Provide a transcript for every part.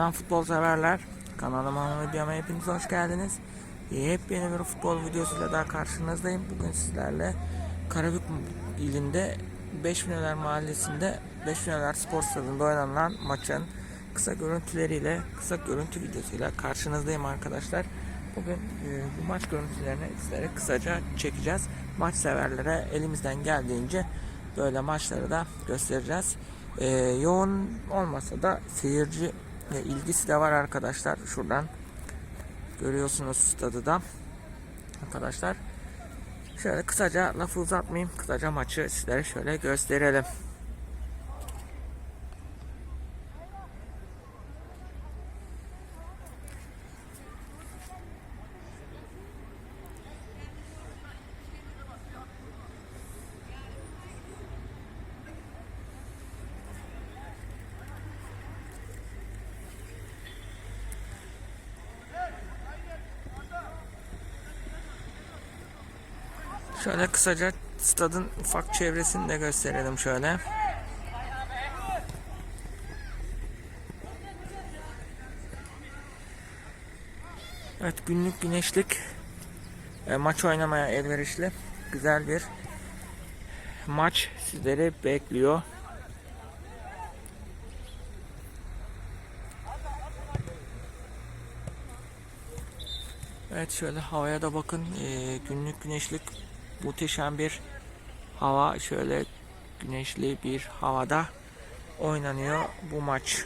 Selam futbol severler. Kanalıma videoma hepiniz hoş geldiniz. Yepyeni bir futbol videosuyla daha karşınızdayım. Bugün sizlerle Karabük ilinde 5 Bineler Mahallesi'nde 5 Bineler Spor Stadında oynanan maçın kısa görüntüleriyle, kısa görüntü videosuyla karşınızdayım arkadaşlar. Bugün e, bu maç görüntülerini sizlere kısaca çekeceğiz. Maç severlere elimizden geldiğince böyle maçları da göstereceğiz. E, yoğun olmasa da seyirci ve ilgisi de var arkadaşlar. Şuradan görüyorsunuz stadı da. Arkadaşlar şöyle kısaca lafı uzatmayayım. Kısaca maçı sizlere şöyle gösterelim. Şöyle kısaca stadın ufak çevresini de gösterelim şöyle. Evet günlük güneşlik e, maç oynamaya elverişli güzel bir maç sizleri bekliyor. Evet şöyle havaya da bakın Ee, günlük güneşlik muhteşem bir hava şöyle güneşli bir havada oynanıyor bu maç.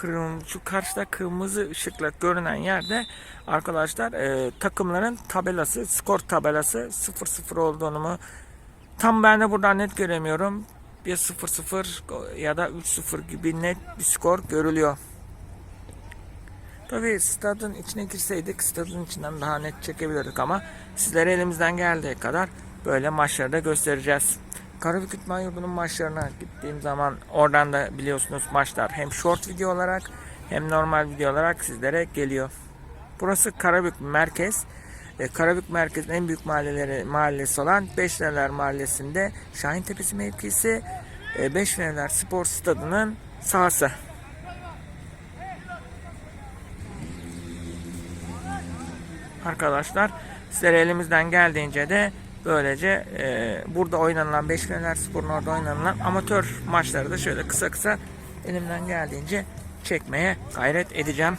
Kırmızı, şu karşıda kırmızı ışıkla görünen yerde arkadaşlar e, takımların tabelası, skor tabelası 0-0 olduğunu mu tam ben de buradan net göremiyorum. Bir 0-0 ya da 3-0 gibi net bir skor görülüyor. Tabii stadın içine girseydik stadın içinden daha net çekebilirdik ama sizlere elimizden geldiği kadar böyle maçları da göstereceğiz. Karabük İtman Yurdu'nun maçlarına gittiğim zaman oradan da biliyorsunuz maçlar hem short video olarak hem normal video olarak sizlere geliyor. Burası Karabük Merkez. E, Karabük Merkez'in en büyük mahalleleri mahallesi olan Beşneler Mahallesi'nde Şahin Tepesi mevkisi e, Beşneler Spor Stadı'nın sahası. Arkadaşlar sizlere elimizden geldiğince de böylece e, burada oynanılan Beşiktaşlar Spor'un orada oynanılan amatör maçları da şöyle kısa kısa elimden geldiğince çekmeye gayret edeceğim.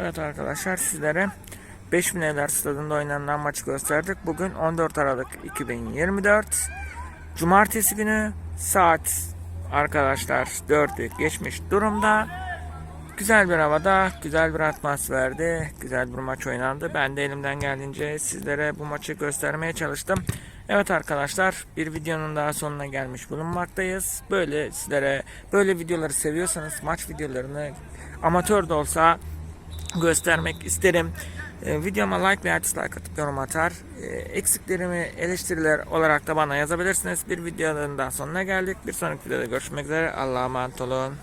Evet arkadaşlar sizlere 5000 Evler Stadında oynanan maçı gösterdik. Bugün 14 Aralık 2024 Cumartesi günü saat arkadaşlar 4'ü geçmiş durumda. Güzel bir havada, güzel bir atmosferde, güzel bir maç oynandı. Ben de elimden geldiğince sizlere bu maçı göstermeye çalıştım. Evet arkadaşlar bir videonun daha sonuna gelmiş bulunmaktayız. Böyle sizlere böyle videoları seviyorsanız maç videolarını amatör de olsa göstermek isterim. Ee, videoma like veya dislike atıp yorum atar. Ee, eksiklerimi eleştiriler olarak da bana yazabilirsiniz. Bir videonun daha sonuna geldik. Bir sonraki videoda görüşmek üzere. Allah'a emanet olun.